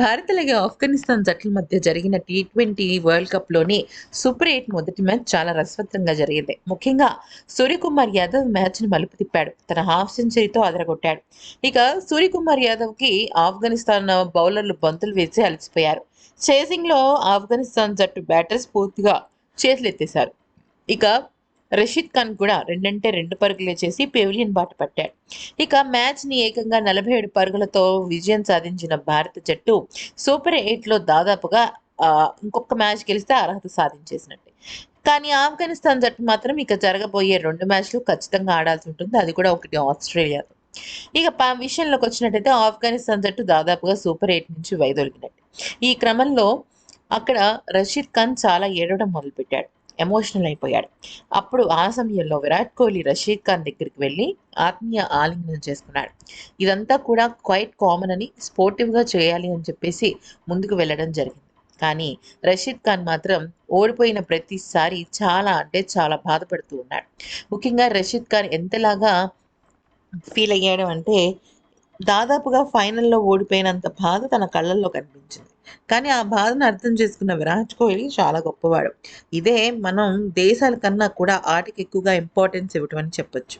భారత్ అలాగే ఆఫ్ఘనిస్తాన్ జట్ల మధ్య జరిగిన టీ ట్వంటీ వరల్డ్ కప్లోని సూపర్ ఎయిట్ మొదటి మ్యాచ్ చాలా రసవత్తంగా జరిగింది. ముఖ్యంగా సూర్యకుమార్ యాదవ్ మ్యాచ్ని మలుపు తిప్పాడు. తన హాఫ్ సెంచరీతో అదరగొట్టాడు. ఇక సూర్యకుమార్ యాదవ్కి ఆఫ్ఘనిస్తాన్ బౌలర్లు బంతులు వేసి అలసిపోయారు. చేసింగ్లో ఆఫ్ఘనిస్తాన్ జట్టు బ్యాటర్స్ పూర్తిగా చేతులెత్తేశారు. ఇక రషీద్ ఖాన్ కూడా రెండంటే రెండు పరుగులే చేసి పెవిలియన్ బాట పట్టాడు. ఇక మ్యాచ్ని ఏకంగా నలభై ఏడు పరుగులతో విజయం సాధించిన భారత జట్టు సూపర్ ఎయిట్లో దాదాపుగా ఇంకొక మ్యాచ్ గెలిస్తే అర్హత సాధించేసినట్టే. కానీ ఆఫ్ఘనిస్తాన్ జట్టు మాత్రం ఇక జరగబోయే రెండు మ్యాచ్లు ఖచ్చితంగా ఆడాల్సి ఉంటుంది. అది కూడా ఒకటి ఆస్ట్రేలియాతో ఇక పా విషయంలోకి వచ్చినట్టయితే ఆఫ్ఘనిస్తాన్ జట్టు దాదాపుగా సూపర్ ఎయిట్ నుంచి వైదొలిగినట్టు. ఈ క్రమంలో అక్కడ రషీద్ ఖాన్ చాలా ఏడవడం మొదలుపెట్టాడు. ఎమోషనల్ అయిపోయాడు. అప్పుడు ఆ సమయంలో విరాట్ కోహ్లీ రషీద్ ఖాన్ దగ్గరికి వెళ్ళి ఆత్మీయ ఆలింగనం చేసుకున్నాడు. ఇదంతా కూడా క్వైట్ కామన్ అని స్పోర్టివ్గా చేయాలి అని చెప్పేసి ముందుకు వెళ్ళడం జరిగింది. కానీ రషీద్ ఖాన్ మాత్రం ఓడిపోయిన ప్రతిసారి చాలా అంటే చాలా బాధపడుతూ ఉన్నాడు. ముఖ్యంగా రషీద్ ఖాన్ ఎంతలాగా ఫీల్ అయ్యాడు అంటే దాదాపుగా ఫైనల్లో ఓడిపోయినంత బాధ తన కళ్ళల్లో కనిపించింది. కానీ ఆ బాధను అర్థం చేసుకున్న విరాట్ కోహ్లీ చాలా గొప్పవాడు. ఇదే మనం దేశాల కన్నా కూడా ఆటకి ఎక్కువగా ఇంపార్టెన్స్ ఇవ్వటం అని చెప్పొచ్చు.